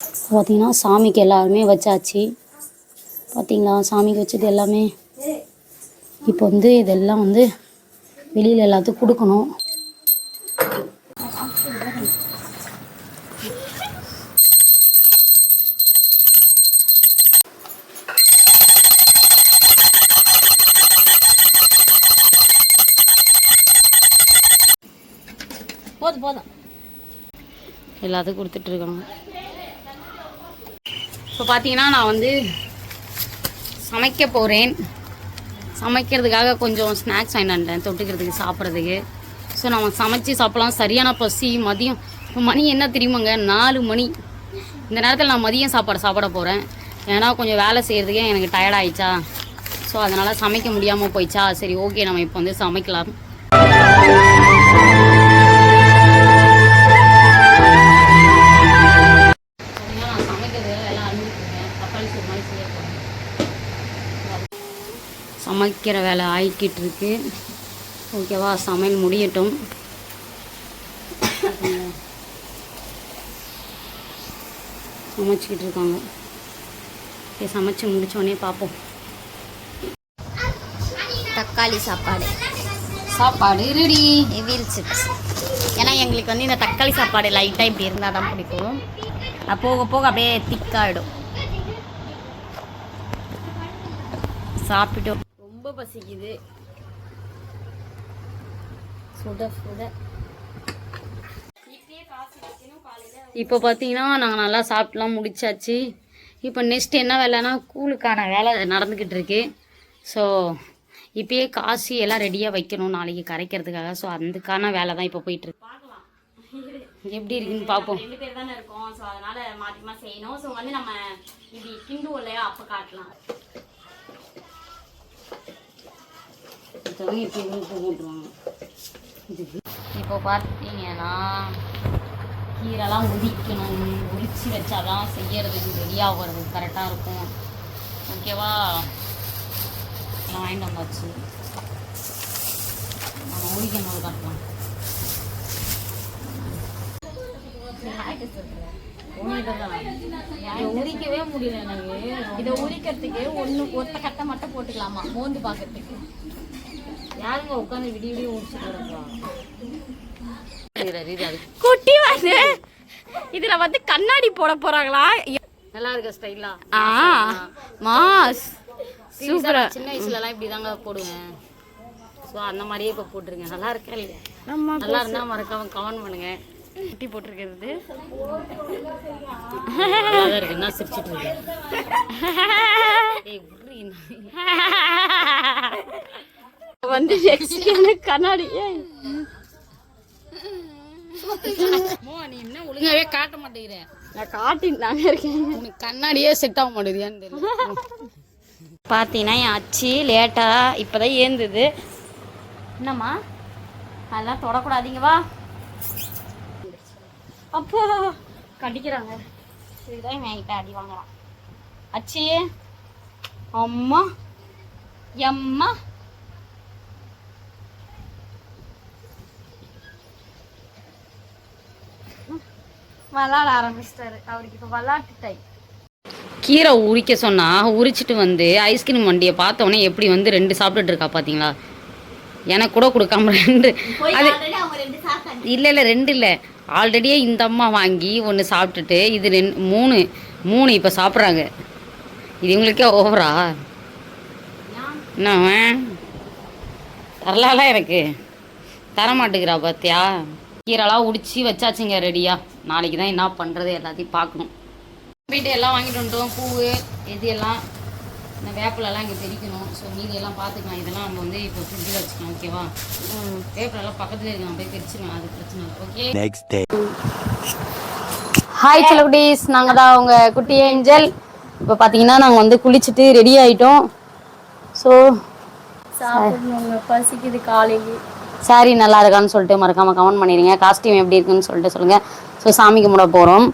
பார்த்தீங்கன்னா சாமிக்கு எல்லாருமே வச்சாச்சு. பார்த்தீங்களா சாமிக்கு வச்சது எல்லாமே. இப்போ வந்து இதெல்லாம் வந்து வெளியில் எல்லாத்துக்கும் கொடுக்கணும் போதும் போதும் எல்லாத்துக்கும் கொடுத்துட்டு இருக்கணும் இப்போ பார்த்தீங்கன்னா நான் வந்து சமைக்க போகிறேன் சமைக்கிறதுக்காக கொஞ்சம் ஸ்நாக்ஸ் வாங்கிட்டேன் தொட்டுக்கிறதுக்கு சாப்பிட்றதுக்கு. ஸோ நம்ம சமைச்சு சாப்பிட்லாம். சரியான பசி மதியம். இப்போ மணி என்ன தெரியுமாங்க? நாலு மணி. இந்த நேரத்தில் நான் மதியம் சாப்பாடு சாப்பிட போகிறேன் ஏன்னா கொஞ்சம் வேலை செய்கிறதுக்கே எனக்கு டயர்டாயிடுச்சா ஸோ அதனால் சமைக்க முடியாமல் போயிடுச்சா? சரி ஓகே நம்ம இப்போ வந்து சமைக்கலாம். சமைக்கிற வேலை ஆயிக்கிட்டு இருக்கு ஓகேவா? சமையல் முடியட்டும். சமைச்சிக்கிட்டு இருக்காங்க சரி சமைச்சு முடிச்சோடனே பார்ப்போம் தக்காளி சாப்பாடு. சாப்பாடு ரெடி. வீல் சிப்ஸ் ஏன்னா எங்களுக்கு வந்து இந்த தக்காளி சாப்பாடு லைட்டாக இப்படி இருந்தால் தான் பிடிக்கும். போக போக அப்படியே திக்காயிடும் சாப்பிட்டு ரொம்ப பசிக்குது. சுட சுட. இப்போ பார்த்தீங்கன்னா நாங்கள் நல்லா சாப்பிட்டுலாம் முடிச்சாச்சு. இப்போ நெக்ஸ்ட் என்ன வேலைன்னா கூழுக்கான வேலை நடந்துக்கிட்டு இருக்கு. ஸோ இப்பயே காசு எல்லாம் ரெடியாக வைக்கணும். நாளைக்கு கரைக்கிறதுக்காக. ஸோ அதுக்கான வேலை தான் இப்போ போயிட்டு இருக்கு. எப்படி இருக்குன்னு பார்ப்போம். ரெண்டு பேர் தானே இருக்கோம். ஸோ அதனால மாற்றி மாற்றி செய்யணும். ஸோ வந்து நம்ம இப்படி கிண்டுவோம் இல்லையா அப்போ காட்டலாம். உப்பு போட்டுருவாங்க இப்போ பார்த்தீங்கன்னா கீரைலாம் உரிக்கணும். உரிச்சு வச்சாதான் செய்யறதுக்கு ரெடியாகிறது கரெக்டாக இருக்கும். ஓகேவா எல்லாம் வாங்கிட்டு வந்தாச்சு. நம்ம உரிக்கும் போது காட்டலாம் உரிக்கவே முடியல எனக்கு. இதை உரிக்கிறதுக்கு ஒன்று ஒத்த கட்டை மட்டும் போட்டுக்கலாமா? மோந்து பார்க்கறதுக்கு. யாருங்க உட்காந்து விடிய விடிய அது குட்டி வந்து இதுல வந்து கண்ணாடி போட போறாங்களா? நல்லா இருக்க ஸ்டைலா ஆ? மாஸ். சூப்பரா. சின்ன வயசுல எல்லாம் இப்படி தாங்க போடுவேன். ஸோ அந்த மாதிரியே இப்போ போட்டுருங்க. நல்லா இருக்கா இல்லையா? நம்ம நல்லா இருந்தா மறக்காம கமெண்ட் பண்ணுங்க. குட்டி போட்டிருக்கிறது. என்ன சிரிச்சிட்டு இருக்கேன் வந்து நெக்ஸ்ட் கண்ணாடி. நீ என்ன ஒழுங்காவே காட்ட மாட்டேங்கிற? நான் காட்டினாங்க இருக்கேன். உனக்கு கண்ணாடியே செட் ஆக மாட்டேங்குதியான்னு தெரியல. பார்த்தீங்கன்னா என் அச்சி லேட்டாக இப்போ தான் ஏந்துது. என்னம்மா? அதெல்லாம் தொடக்கூடாதீங்க வா. அப்போ. கடிக்கிறாங்க. இதுதான் இவன் என்கிட்ட அடி வாங்குறான். அச்சி. அம்மா. எம்மா. விளாட ஆரம்பிச்சிட்டாரு. அவருக்கு இப்போ விளாட்டு டைம் கீரை உரிக்க சொன்னா உரிச்சிட்டு வந்து ஐஸ்கிரீம் வண்டியை பார்த்த உடனே எப்படி வந்து ரெண்டு சாப்பிட்டுட்டு இருக்கா பாத்தீங்களா? எனக்கு கூட கொடுக்காம ரெண்டு. அது அவங்க ரெண்டு சாப்பிட்டாங்க. இல்லை இல்லை ரெண்டு இல்லை. ஆல்ரெடியே இந்த அம்மா வாங்கி ஒன்று சாப்பிட்டுட்டு இது ரெண்டு மூணு மூணு இப்போ சாப்பிட்றாங்க. இது இவங்களுக்கே ஓவரா என்ன? தரலால எனக்கு. தர மாட்டேங்கிறா பாத்தியா? கீரைலாம் உடிச்சு வச்சாச்சுங்க ரெடியா. நாளைக்கு தான் என்ன பண்ணுறது எல்லாத்தையும் பார்க்கணும். போயிட்டு எல்லாம் வாங்கிட்டு வந்துட்டோம். பூவு இது எல்லாம் இந்த வேப்பிலெல்லாம் இங்கே தெரிக்கணும் ஸோ மீதி எல்லாம் பார்த்துக்கலாம். இதெல்லாம் நம்ம வந்து இப்போ ஃப்ரிட்ஜில் வச்சுக்கலாம் ஓகேவா வேப்பிலெல்லாம் பக்கத்துலேயே இருக்கு. நான் போய் பிரிச்சுக்கலாம் அது பிரச்சனை இல்லை. Okay Next day. ஹாய் செலகுடீஸ் நாங்கள் தான் அவங்க குட்டி ஏஞ்சல். இப்போ பார்த்தீங்கன்னா நாங்கள் வந்து குளிச்சுட்டு ரெடி ஆகிட்டோம் ஸோ சாப்பிடணுங்க. பசிக்குது காலையில சாரி நல்லா இருக்கான்னு சொல்லிட்டு மறக்காமல் கமெண்ட் பண்ணிடுங்க. காஸ்டியூம் எப்படி இருக்குன்னு சொல்லிட்டு சொல்லுங்கள் ஸோ சாமி கும்பிட போகிறோம்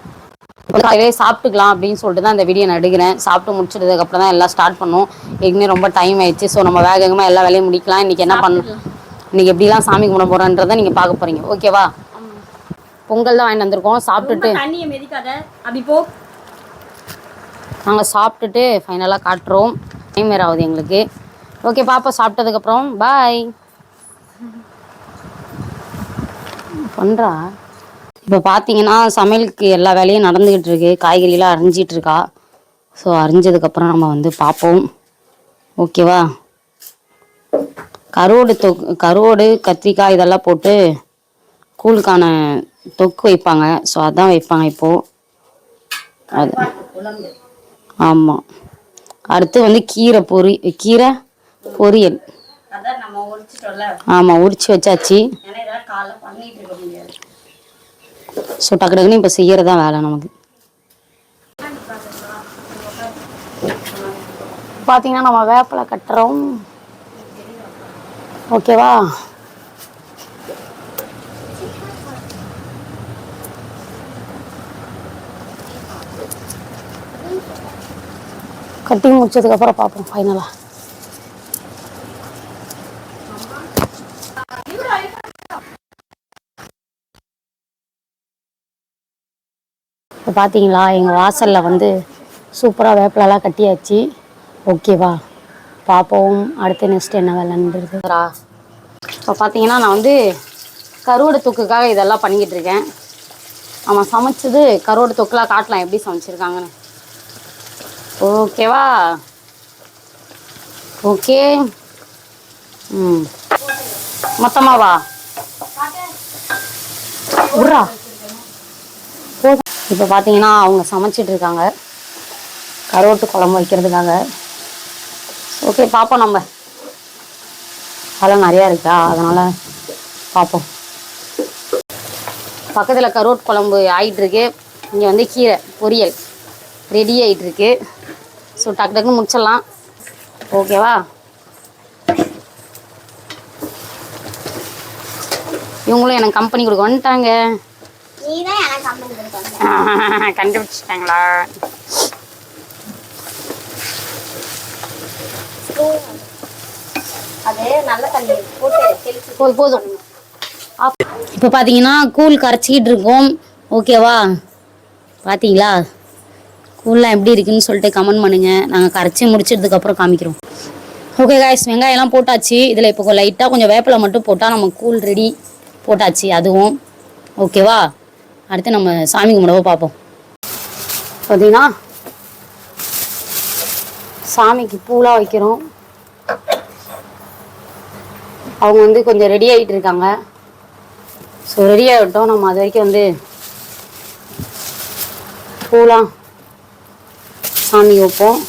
காலையிலே சாப்பிட்டுக்கலாம் அப்படின்னு சொல்லிட்டு தான் இந்த வீடியோ நான் எடுக்கிறேன். சாப்பிட்டு முடிச்சதுக்கப்புறம் தான் எல்லாம் ஸ்டார்ட் பண்ணோம். ஏற்கனவே ரொம்ப டைம் ஆயிடுச்சு. ஸோ நம்ம வேக வேகமாக எல்லா வேலையும் முடிக்கலாம். இன்றைக்கி என்ன பண்ண இன்னைக்கு எப்படிலாம் சாமி கும்பிட போகிறோன்றதை நீங்கள் பார்க்க போகிறீங்க ஓகேவா பொங்கல் தான் வாங்கிட்டு வந்திருக்கோம். சாப்பிட்டுட்டு நாங்கள் சாப்பிட்டுட்டு ஃபைனலாக காட்டுறோம். டைம் வேறு ஆகுது எங்களுக்கு. ஓகே பாப்பா சாப்பிட்டதுக்கப்புறம் பாய் பண்ணுறா இப்போ பார்த்தீங்கன்னா சமையலுக்கு எல்லா வேலையும் நடந்துக்கிட்டு இருக்கு. காய்கறிலாம் அரிஞ்சிட்டு இருக்கா ஸோ அரிஞ்சதுக்கப்புறம் நம்ம வந்து பார்ப்போம் ஓகேவா கருவோடு தொக்கு கருவோடு கத்திரிக்காய் இதெல்லாம் போட்டு கூழுக்கான தொக்கு வைப்பாங்க. ஸோ அதான் வைப்பாங்க இப்போது அது ஆமாம் அடுத்து வந்து கீரை பொரி கீரை பொரியல். ஆமாம் உரிச்சு வச்சாச்சு ஏன்னா இதெல்லாம் காலைல பண்ணிட்டு இருக்க முடியாது ஸோ டக்கு டக்குன்னு இப்போ செய்யறதா வேலை நமக்கு. பார்த்தீங்கன்னா நம்ம வேப்பிலை கட்டுறோம். ஓகேவா? கட்டி முடிச்சதுக்கப்புறம் பார்ப்போம் ஃபைனலாக இப்போ பார்த்தீங்களா எங்கள் வாசலில் வந்து சூப்பராக வேப்பிலலாம் கட்டியாச்சு. ஓகேவா? பார்ப்போம் அடுத்து நெக்ஸ்ட் என்ன வேலைன்றது? இப்போ பார்த்தீங்கன்னா நான் வந்து கருவாடு தொக்குக்காக இதெல்லாம் பண்ணிக்கிட்டு இருக்கேன். அவன் சமைச்சது கருவாடு தொக்குலாம் காட்டலாம். எப்படி சமைச்சிருக்காங்கன்னு. ஓகேவா? ஓகே. ம். மொத்தமாவா? உர்ரா இப்போ பார்த்தீங்கன்னா அவங்க சமைச்சிட்டு இருக்காங்க. கருவாட்டு குழம்பு வைக்கிறதுக்காக. ஓகே பார்ப்போம் நம்ம. அதெல்லாம் நிறையா இருக்கா? அதனால் பார்ப்போம். பக்கத்தில் கருவாட்டு குழம்பு ஆகிட்டுருக்கு இங்கே வந்து கீரை பொரியல் ரெடி ஆகிட்டுருக்கு ஸோ டக்கு டக்குன்னு முடிச்சிடலாம். ஓகேவா இவங்களும் எனக்கு கம்பெனி கொடுக்க வந்துட்டாங்க. கண்டுபிடிச்சிட்டாங்களா? போதும் போதும். இப்போ பார்த்தீங்கன்னா கூழ் கரைச்சிக்கிட்டு இருக்கோம். ஓகேவா பார்த்தீங்களா கூழ்லாம் எப்படி இருக்குன்னு சொல்லிட்டு கமெண்ட் பண்ணுங்க. நாங்கள் கரைச்சி முடிச்சதுக்கப்புறம் காமிக்கிறோம். ஓகே காய்ஸ் வெங்காயம்லாம் போட்டாச்சு. இதில் இப்போ லைட்டாக கொஞ்சம் வேப்பிலை மட்டும் போட்டால் நம்ம கூழ் ரெடி போட்டாச்சு அதுவும். ஓகேவா அடுத்து நம்ம சாமி கும்பிடவோ பார்ப்போம். பார்த்தீங்கன்னா சாமிக்கு பூலாம் வைக்கிறோம். அவங்க வந்து கொஞ்சம் ரெடி ஆகிட்டு இருக்காங்க. ஸோ ரெடி ஆகிட்டோம். நம்ம அது வரைக்கும் வந்து பூலாம் சாமி வைப்போம்.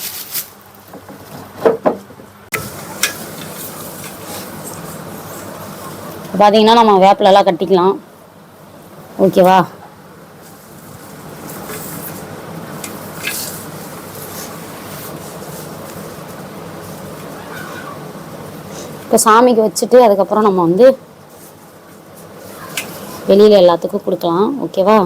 பார்த்தீங்கன்னா நம்ம வேப்பிலெல்லாம் கட்டிக்கலாம். ஓகேவா இப்போ சாமிக்கு வச்சுட்டு அதுக்கப்புறம் நம்ம வந்து வெளியில் எல்லாத்துக்கும் கொடுக்கலாம். ஓகேவா?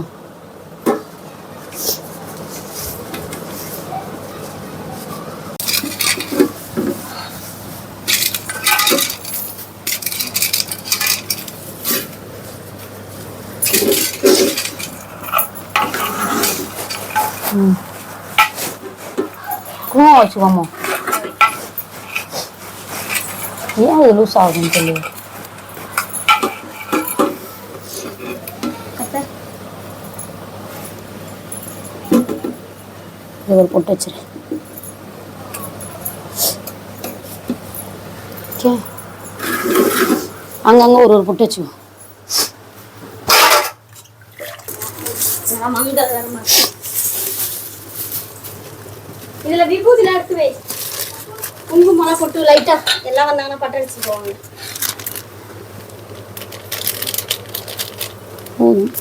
குங்குமம் வச்சுக்கோமா? ஏன் இது லூஸ் ஆகுதுன்னு சொல்லி இது ஒரு பொட்டு வச்சிரு. ஓகே அங்கங்க ஒரு ஒரு பொட்டு வச்சுக்கோ. இதுல விபூதிலாம் எடுத்து வை. குங்குமம் போட்டு லைட்டா எல்லாம் வந்தாங்கன்னா பட்டு அடிச்சு போவாங்க போதும்.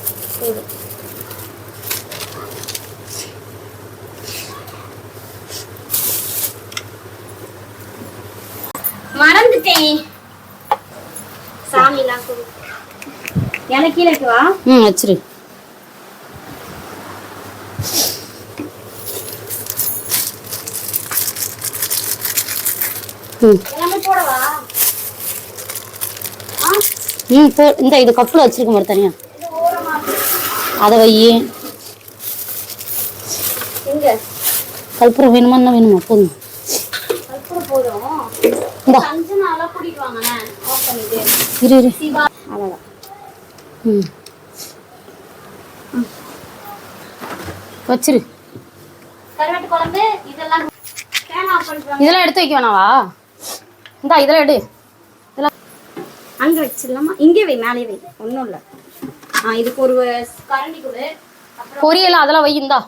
மறந்துட்டேன். சாமிலாம் எனக்கு கீழே வா. ம் வச்சிரு. ம். போ இந்த இது கப்பில் வச்சிருக்க மாதிரி தனியா. அதை வை. எங்க கற்பூரம் வேணுமா வேணுமா? போதும். இரு இரு. அவ்வளோதான் ம். வச்சிரு. இதெல்லாம் எடுத்து வைக்க வேணாவா? இந்தா இதெல்லாம் எடு. இதெல்லாம். அங்கே வச்சிடலாமா? இங்கே வை மேலே வை. ஒன்றும் இல்லை. ஆ இதுக்கு ஒரு கரண்டி கொடு. அப்புறம் பொரியல் அதெல்லாம் வை இந்தா.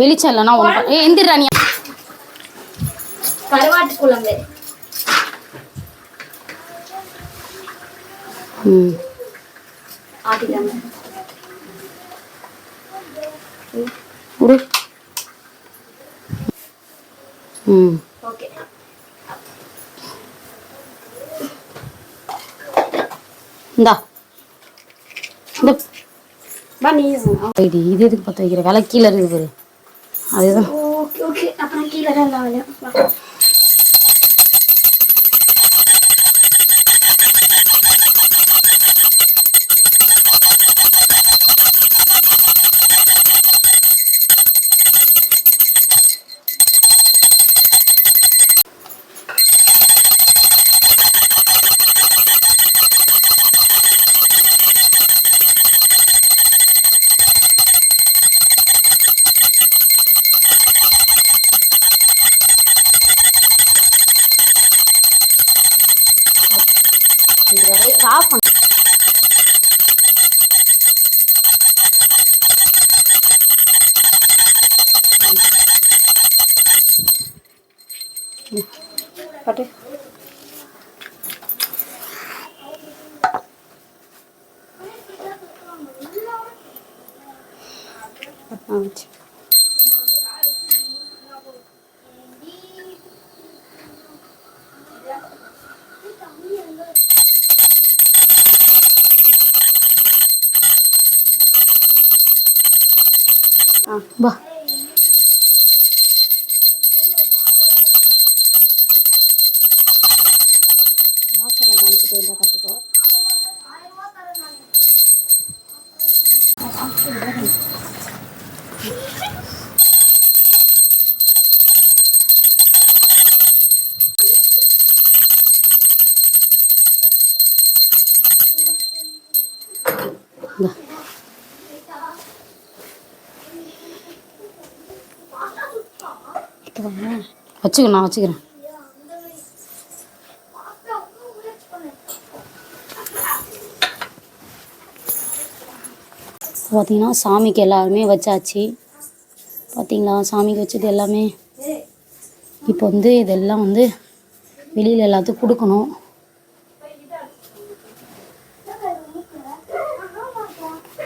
வெளிச்சம் இல்லைன்னா ஒன்று ஏ எந்திரா நீ. கருவாட்டு குழம்பு. ம். ஆட்டிட்டாங்க ம். ஓகே. இந்தா. இந்த. இது எதுக்கு பற்ற வைக்கிற? விலை கீழே இருக்குது பாரு. அதுதான். Okay okay. அப்புறம் கீழே தான் எல்லா வேலையும் வா. ஆஃப் பண்ணு பட்டு ஆ வச்சு ஆ வா வாசலை காமிச்சிட்டு இல்லை கட்டிக்கோ இந்தா வச்சுக்க நான் வச்சுக்கிறேன். பார்த்தீங்கன்னா சாமிக்கு எல்லாருமே வச்சாச்சு. பார்த்தீங்களா சாமிக்கு வச்சது எல்லாமே? இப்போ வந்து இதெல்லாம் வந்து வெளியில் எல்லாத்துக்கும் கொடுக்கணும்.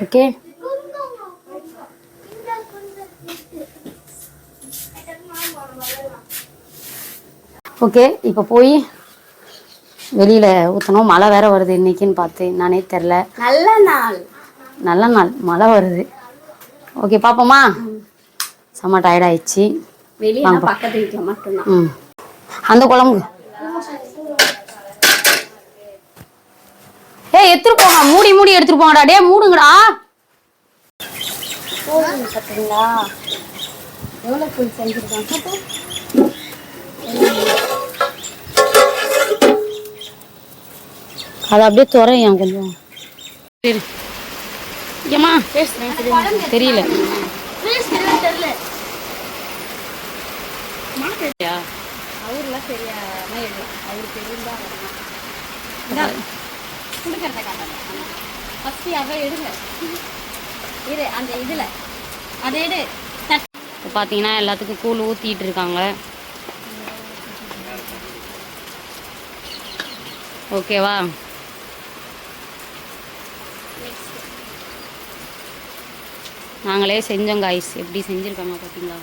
ஓகே? ஓகே இப்போ போய் வெளியில் ஊற்றணும் மழை வேற வருது இன்னைக்குன்னு பார்த்து. நானே தெரில நல்ல நாள். நல்ல நாள். மழை வருது. ஓகே பார்ப்போமா செம்ம டயர்ட் ஆயிடுச்சு. வெளியே பக்கத்து வீட்டில் மட்டும்தான். ம். அந்த குழம்பு. ஏய் எடுத்துட்டு போங்க மூடி மூடி எடுத்துட்டு போங்கடா டே மூடுங்கடா. பார்த்தீங்களா? எவ்வளோ செஞ்சுருக்காங்க? அது அப்படியே துறையும் கொஞ்சம்? சரி. ஏம்மா? தெரியல. தெரியல. அவர்லாம் எழுதும் அவர் தெரிந்தா கொடுக்கறத காட்டாங்க ஃபஸ்ட்டு யாரோ எடுங்க. இரு அந்த இதில். அதை எடு. இப்போ பார்த்தீங்கன்னா எல்லாத்துக்கும் கூழ் ஊற்றிட்டு இருக்காங்க. ஓகேவா? நாங்களே செஞ்சோம் காய்ஸ் எப்படி செஞ்சுருக்காங்க பார்த்தீங்களா?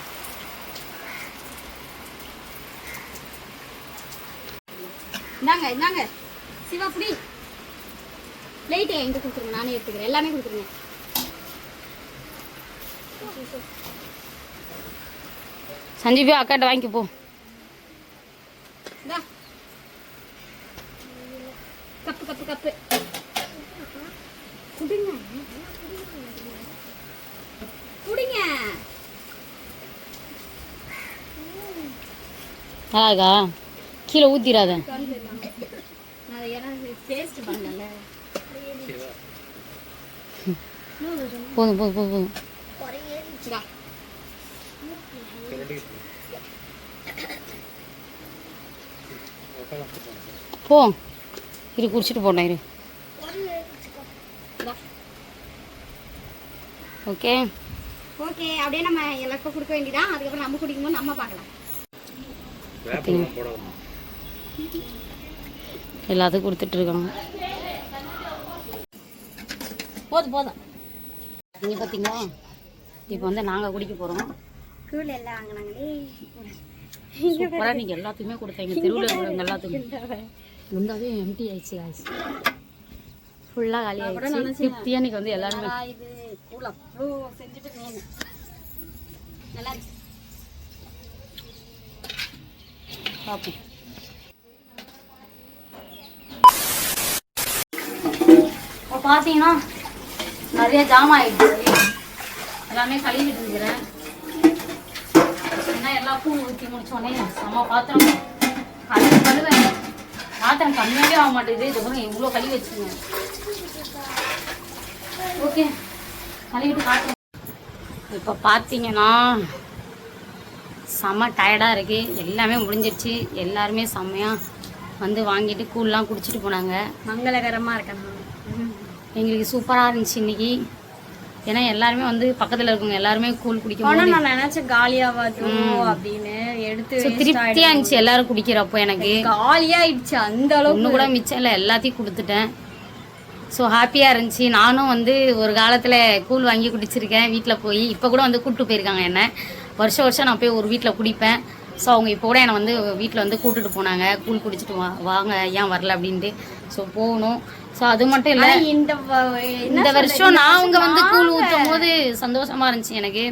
இந்தாங்க இந்தாங்க. சிவப்புடி புடி. லைட்டை கொடுத்துருங்க. நானே எடுத்துக்கிறேன். எல்லாமே கொடுத்துருங்க. சஞ்சீவி அக்காட்ட வாங்கி போ. Cup cup cup. குடிங்க. அழகா? கீழே ஊத்திராத போதும் போதும் போதும் போதும். போ. இரு குடிச்சிட்டு போனேன் இரு. ஓகே ஓகே அப்படியே நம்ம எல்லாருக்கும் கொடுக்க வேண்டியதான் அதுக்கப்புறம் நம்ம குடிக்கும்போது நம்ம பார்க்கலாம். எல்லாத்துக்கும் கொடுத்துட்டு இருக்காங்க. போதும் போதும். நீங்கள் பார்த்தீங்களா? இப்போ வந்து நாங்கள் குடிக்க போகிறோம் கூழ் எல்லாம் வாங்கினாங்களே. சூப்பராக நீங்கள் எல்லாத்துக்குமே கொடுத்தீங்க. தெருவில் இருக்கிறவங்க எல்லாத்துக்கும் முந்தாவே எம்டி ஆயிடுச்சு ஆயிடுச்சு ஃபுல்லாக காலி ஆயிடுச்சு. திருப்தியாக இன்னைக்கு வந்து எல்லாருமே. அவ்வளோ செஞ்சுட்டு மேன் நல்லா இருக்கு. பார்ப்போம் இப்போ பார்த்தீங்கன்னா நிறைய ஜாமான் ஆயிடுச்சு. எல்லாமே கழுவிட்டு இருக்கிறேன். ஏன்னா எல்லா பூ ஊற்றி முடிச்சோடனே செம்ம பாத்திரம் கழுவி கழுவேன். பாத்திரம் கம்மியாகவே ஆக மாட்டேங்குது. இது கூட இவ்வளோ கழுவி வச்சுருங்க ஓகே. இப்போ பார்த்தீங்கன்னா செம்ம டயர்டாக இருக்குது எல்லாமே முடிஞ்சிருச்சு. எல்லாருமே செம்மையாக வந்து வாங்கிட்டு கூழ்லாம் குடிச்சிட்டு போனாங்க. மங்களகரமாக இருக்கணும் எங்களுக்கு சூப்பராக இருந்துச்சு இன்னைக்கு. ஏன்னா எல்லாருமே வந்து பக்கத்தில் இருக்கவங்க எல்லாருமே கூழ் குடிக்கும் ஆனா போது நான் நினைச்சேன் காலியாவாதோ அப்படின்னு எடுத்து திருப்தியாக இருந்துச்சு எல்லாரும் குடிக்கிறப்போ எனக்கு. காலியாயிடுச்சு அந்த அளவுக்கு. கூட மிச்சம் இல்லை. எல்லாத்தையும் கொடுத்துட்டேன். ஸோ ஹாப்பியாக இருந்துச்சு. நானும் வந்து ஒரு காலத்தில் கூழ் வாங்கி குடிச்சிருக்கேன். வீட்டில் போய் இப்போ கூட வந்து கூப்பிட்டு போயிருக்காங்க என்ன. வருஷம் வருஷம் நான் போய் ஒரு வீட்டில் குடிப்பேன். ஸோ அவங்க இப்போ கூட என்னை வந்து வீட்டில் வந்து கூட்டிட்டு போனாங்க. கூழ் குடிச்சிட்டு வா வாங்க ஏன் வரல அப்படின்ட்டு. ஸோ போகணும். ஸோ அது மட்டும் இல்லை. இந்த இந்த? வருஷம் நான் அவங்க வந்து கூழ் ஊற்றும் போது சந்தோஷமா இருந்துச்சு எனக்கு.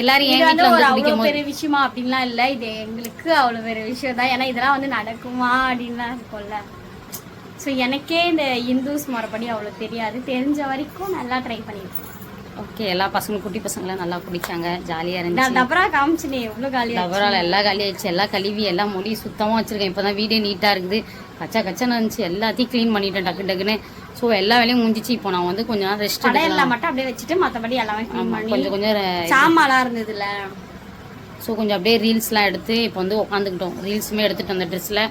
எல்லாரும் என் வீட்டில் வந்து குடிக்கும் பெரிய விஷயமா அப்படின்லாம் இல்ல. இது எங்களுக்கு அவ்வளவு பெரிய விஷயம் தான். ஏன்னா இதெல்லாம் வந்து நடக்குமா அப்படின்லாம் இருக்கும்ல. ஸோ எனக்கே இந்த இந்துஸ் முறைப்படி அவ்வளோ தெரியாது. தெரிஞ்ச வரைக்கும் நல்லா ட்ரை பண்ணியிருக்கேன். ஓகே எல்லா பசங்களும் குட்டி பசங்களாம் நல்லா குடிச்சாங்க. ஜாலியாக இருந்துச்சு. டபரா காமிச்சினே எவ்வளோ காலியா டவரால் எல்லாம் காலி ஆயிடுச்சு எல்லாம் கழுவி எல்லாம் முடி சுத்தமாக வச்சுருக்கேன். இப்போ தான் வீடே நீட்டாக இருக்குது. கச்சா கச்சான்னு இருந்துச்சு. எல்லாத்தையும் க்ளீன் பண்ணிட்டேன் டக்கு டக்குன்னு. ஸோ எல்லா வேலையும் முடிஞ்சிச்சு. இப்போ நான் வந்து கொஞ்ச நேரம் ரெஸ்ட் கடையில மட்டும் அப்படியே வச்சுட்டு மற்றபடி எல்லாமே க்ளீன் பண்ணி கொஞ்சம் கொஞ்சம் சாமான்லாம் இருந்ததுல. ஸோ கொஞ்சம் அப்படியே ரீல்ஸ்லாம் எடுத்து இப்போ வந்து உட்காந்துக்கிட்டோம் ரீல்ஸுமே எடுத்துட்டு அந்த ட்ரெஸ்ஸில்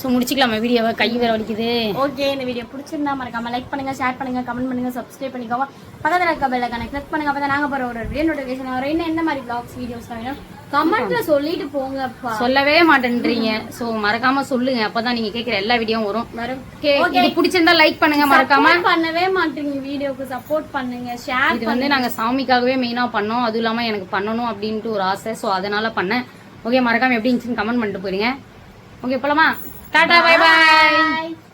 ஸோ முடிச்சிக்கலாமா. வீடியோவை கை வேற வலிக்குது. ஓகே இந்த வீடியோ பிடிச்சிருந்தா மறக்காம லைக் பண்ணுங்க ஷேர் பண்ணுங்க கமெண்ட் பண்ணுங்க சப்ஸ்கிரைப் பண்ணிக்கோங்க. பக்கத்துல இருக்க பெல்ல கனெக்ட் பண்ணுங்க அப்பதான் நாங்க போற ஒரு வீடியோ நோட்டிஃபிகேஷன் வரும். இன்னும் என்ன மாதிரி பிளாக்ஸ் வீடியோஸ் வேணும்? கமெண்ட்ல சொல்லிட்டு போங்கப்பா. சொல்லவே மாட்டேன்றீங்க. ஸோ மறக்காம சொல்லுங்க. அப்பதான் நீங்க கேட்குற எல்லா வீடியோவும் வரும். வரும். ஓகே இது பிடிச்சிருந்தா லைக் பண்ணுங்க மறக்காம. பண்ணவே மாட்டீங்க வீடியோக்கு சப்போர்ட் பண்ணுங்க ஷேர் இது வந்து நாங்க சாமிக்காகவே மெயினா பண்ணோம். அதுவும் இல்லாம எனக்கு பண்ணணும் அப்படின்ட்டு ஒரு ஆசை. ஸோ அதனால பண்ணேன். ஓகே மறக்காம எப்படி இருந்துச்சுன்னு கமெண்ட் பண்ணிட்டு போயிருங்க. ஓகே போலாமா? Tata bye bye Bye.